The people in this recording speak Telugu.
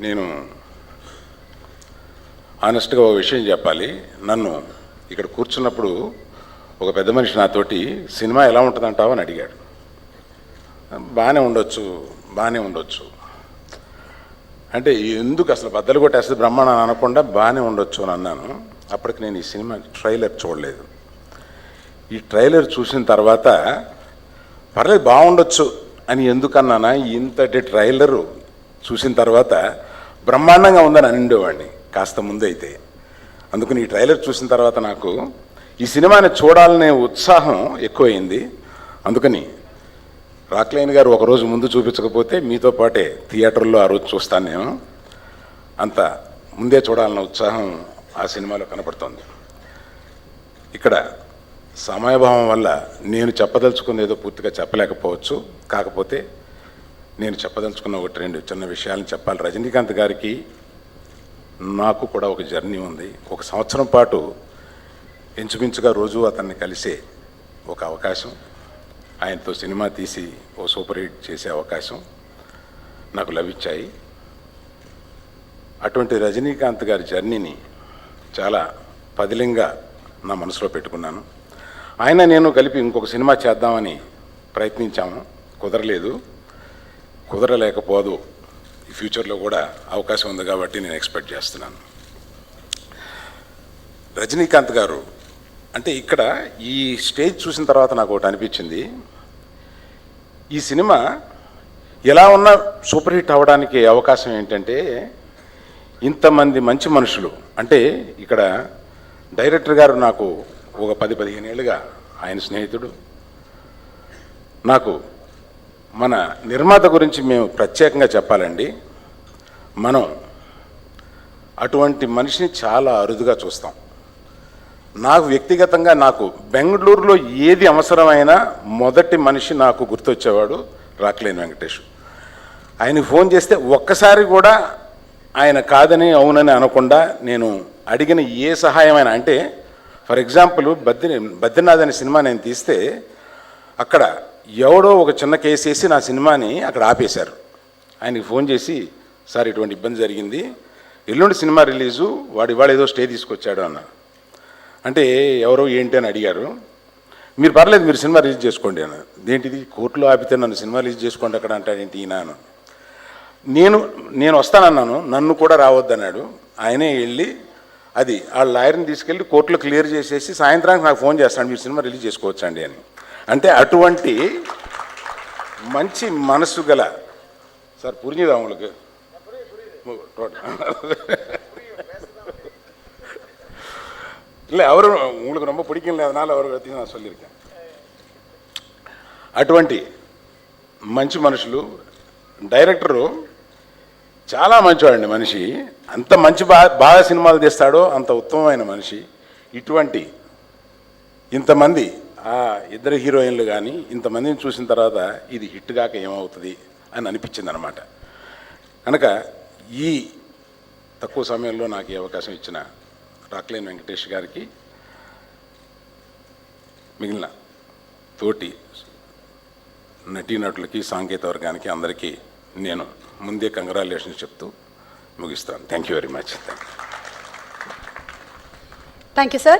నేను ఆనెస్ట్గా ఒక విషయం చెప్పాలి. నన్ను ఇక్కడ కూర్చున్నప్పుడు ఒక పెద్ద మనిషి నాతోటి సినిమా ఎలా ఉంటుందంటావు? అని అడిగాడు. బాగానే ఉండొచ్చు బాగానే ఉండొచ్చు. అంటే ఎందుకు అసలు బద్దలు కొట్టేస్తే బ్రహ్మాండం అని అనకుండా బాగానే ఉండొచ్చు అని అన్నాను. అప్పటికి నేను ఈ సినిమా ట్రైలర్ చూడలేదు. ఈ ట్రైలర్ చూసిన తర్వాత పర్లేదు బాగుండొచ్చు అని ఎందుకన్నానా ఇంతటి ట్రైలరు చూసిన తర్వాత బ్రహ్మాండంగా ఉందని అని ఉండేవాడిని కాస్త ముందైతే. అందుకని ఈ ట్రైలర్ చూసిన తర్వాత నాకు ఈ సినిమాని చూడాలనే ఉత్సాహం ఎక్కువైంది. అందుకని రాక్లైన్ గారు ఒకరోజు ముందు చూపించకపోతే మీతో పాటే థియేటర్లో ఆ రోజు చూస్తాను నేను. అంత ముందే చూడాలన్న ఉత్సాహం ఆ సినిమాలో కనపడుతోంది. ఇక్కడ సమయభావం వల్ల నేను చెప్పదలుచుకునేదో ఏదో పూర్తిగా చెప్పలేకపోవచ్చు. కాకపోతే నేను చెప్పదలుచుకున్న ఒకటి రెండు చిన్న విషయాలను చెప్పాలి. రజనీకాంత్ గారికి నాకు కూడా ఒక జర్నీ ఉంది. ఒక సంవత్సరం పాటు ఇంచుమించుగా రోజు అతన్ని కలిసే ఒక అవకాశం. ఆయనతో సినిమా తీసి ఓ సూపర్ హిట్ చేసే అవకాశం నాకు లభించాయి అటువంటి రజనీకాంత్ గారి జర్నీని చాలా పదిలంగా నా మనసులో పెట్టుకున్నాను. ఆయన నేను కలిపి ఇంకొక సినిమా చేద్దామని ప్రయత్నించాము. కుదరలేదు. కుదరలేకపోదు. ఈ ఫ్యూచర్లో కూడా అవకాశం ఉంది కాబట్టి నేను ఎక్స్పెక్ట్ చేస్తున్నాను. రజనీకాంత్ గారు అంటే ఇక్కడ ఈ స్టేజ్ చూసిన తర్వాత నాకు ఒకటి అనిపించింది. ఈ సినిమా ఎలా ఉన్నా సూపర్ హిట్ అవ్వడానికి అవకాశం ఏంటంటే ఇంతమంది మంచి మనుషులు అంటే ఇక్కడ డైరెక్టర్ గారు నాకు ఒక పది పదిహేను ఏళ్ళుగా ఆయన స్నేహితుడు. నాకు మన నిర్మాత గురించి మేము ప్రత్యేకంగా చెప్పాలండి. మనం అటువంటి మనిషిని చాలా అరుదుగా చూస్తాం. నాకు వ్యక్తిగతంగా నాకు బెంగళూరులో ఏది అవసరమైనా మొదటి మనిషి నాకు గుర్తొచ్చేవాడు రాక్లేని వెంకటేష్. ఆయన ఫోన్ చేస్తే ఒక్కసారి కూడా ఆయన కాదని అవునని అనకుండా నేను అడిగిన ఏ సహాయమైనా అంటే ఫర్ ఎగ్జాంపుల్ బద్రి బద్రీనాథ్ అనే సినిమా నేను తీస్తే అక్కడ ఎవడో ఒక చిన్న కేసు వేసి నా సినిమాని అక్కడ ఆపేశారు. ఆయనకి ఫోన్ చేసి సార్ ఇటువంటి ఇబ్బంది జరిగింది. ఎల్లుండి సినిమా రిలీజు వాడు ఇవాళ ఏదో స్టే తీసుకొచ్చాడు అన్న. అంటే ఎవరో ఏంటి అని అడిగారు. మీరు పర్లేదు మీరు సినిమా రిలీజ్ చేసుకోండి అన్న. దేంటిది కోర్టులో ఆపితే నన్ను సినిమా రిలీజ్ చేసుకోండి అక్కడ అంటాడేంటి ఈయన నేను నేను వస్తానన్నాను. నన్ను కూడా రావద్దన్నాడు. ఆయనే వెళ్ళి అది ఆ లాయర్ని తీసుకెళ్ళి కోర్టులో క్లియర్ చేసేసి సాయంత్రానికి నాకు ఫోన్ చేస్తాను మీరు సినిమా రిలీజ్ చేసుకోవచ్చండి అని. అంటే అటువంటి మంచి మనసు గల సార్ புரிஞ்சுதா உங்களுக்கு இல்லை அவரும் உங்களுக்கு ரொம்ப பிடிக்கல அதனால அவர் பற்றி நான் சொல்லியிருக்கேன் అటువంటి మంచి మనుషులు డైరెక్టరు చాలా మంచివాడండి మనిషి అంత మంచి బా బాగా సినిమాలు తీస్తాడో అంత ఉత్తమమైన మనిషి ఇటువంటి ఇంతమంది ఆ ఇద్దరు హీరోయిన్లు కానీ ఇంతమందిని చూసిన తర్వాత ఇది హిట్ కాక ఏమవుతుంది అని అనిపించింది అనమాట కనుక ఈ తక్కువ సమయంలో నాకు ఈ అవకాశం ఇచ్చిన రాక్లేన్ వెంకటేష్ గారికి మిగిలిన తోటి నటీనటులకి సాంకేతిక వర్గానికి అందరికీ నేను ముందే కంగ్రాచులేషన్స్ చెప్తూ ముగిస్తాను. Thank you very much thank you sir